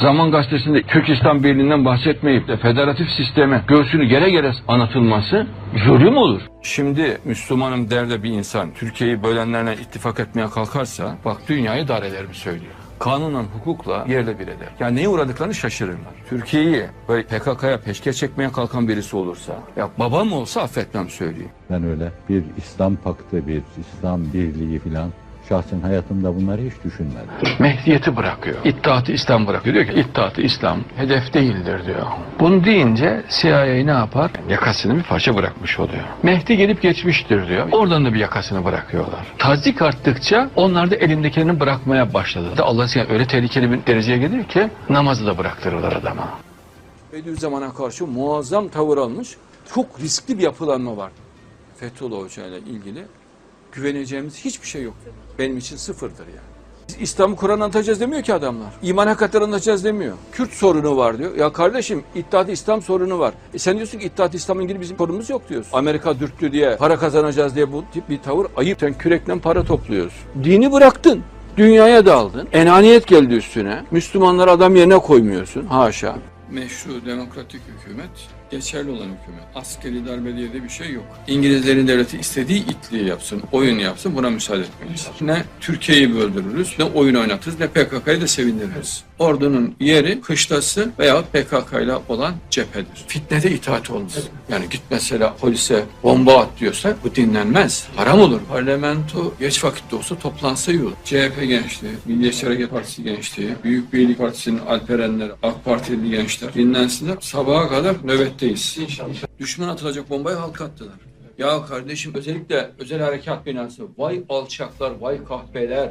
Zaman Gazetesi'nde Türk İslam Birliği'nden bahsetmeyip de federatif sisteme göğsünü gere gere anlatılması zulüm olur. Şimdi Müslümanım der de bir insan Türkiye'yi bölenlerle ittifak etmeye kalkarsa bak dünyayı dar ederim söylüyor. Kanunen hukukla yerle bir eder. Yani neye uğradıklarını şaşırırlar. Türkiye'yi böyle PKK'ya peşkeş çekmeye kalkan birisi olursa ya babam olsa affetmem söylüyor. Ben öyle bir İslam paktı, bir İslam birliği filan şahsen hayatımda bunları hiç düşünmedim. Mehdiyeti bırakıyor. İttihat-ı İslam bırakıyor. Diyor ki İttihat-ı İslam hedef değildir diyor. Bunu deyince CIA ne yapar? Yakasını bir parça bırakmış oluyor. Mehdi gelip geçmiştir diyor. Oradan da bir yakasını bırakıyorlar. Tazik arttıkça onlar da elindekilerini bırakmaya başladı. Allah yani öyle tehlikeli bir dereceye gelir ki namazı da bıraktırırlar adama. Bediüzzaman'a karşı muazzam tavır almış. Çok riskli bir yapılanma var. Fethullah Hoca ile ilgili güveneceğimiz hiçbir şey yok. Benim için sıfırdır yani. İslam'ı Kur'an anlatacağız demiyor ki adamlar. İman hakikatleri anlatacağız demiyor. Kürt sorunu var diyor. Ya kardeşim İttihat İslam sorunu var. E sen diyorsun ki İttihat İslam'la ilgili bizim sorunumuz yok diyorsun. Amerika dürttü diye para kazanacağız diye bu tip bir tavır ayıp. Sen kürekle para topluyorsun. Dini bıraktın. Dünyaya daldın. Enaniyet geldi üstüne. Müslümanları adam yerine koymuyorsun. Haşa. Meşru demokratik hükümet geçerli olan hükümet. Askeri darbe diye de bir şey yok. İngilizlerin devleti istediği itliği yapsın, oyun yapsın buna müsaade etmeyiz. Ne Türkiye'yi böldürürüz, ne oyun oynatırız, ne PKK'yı da sevindiririz. Ordunun yeri kışlası veya PKK ile olan cephedir. Fitnede itaat olmaz. Yani git mesela polise bomba at diyorsa bu dinlenmez. Haram olur. Parlamento geç vakitte olsa toplansa iyi olur. CHP gençliği, Milliyetçi Hareket Partisi gençliği, Büyük Birlik Partisi'nin alperenleri, AK Partili gençler dinlensinler. Sabaha kadar nöbetteyiz. Düşman atılacak bombayı halka attılar. Ya kardeşim özellikle özel harekat binası. Vay alçaklar, vay kahpeler,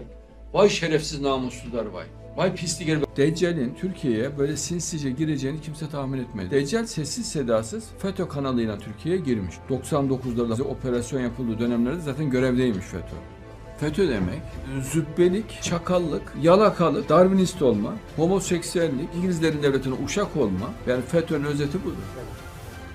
vay şerefsiz namussuzlar vay. Vay pislik. Deccal'in Türkiye'ye böyle sinsice gireceğini kimse tahmin etmedi. Deccal sessiz sedasız FETÖ kanalıyla Türkiye'ye girmiş. 99'larda operasyon yapıldığı dönemlerde zaten görevdeymiş FETÖ. FETÖ demek zübbelik, çakallık, yalakalık, darwinist olma, homoseksüellik, İngilizlerin devletine uşak olma. Yani FETÖ'nün özeti budur.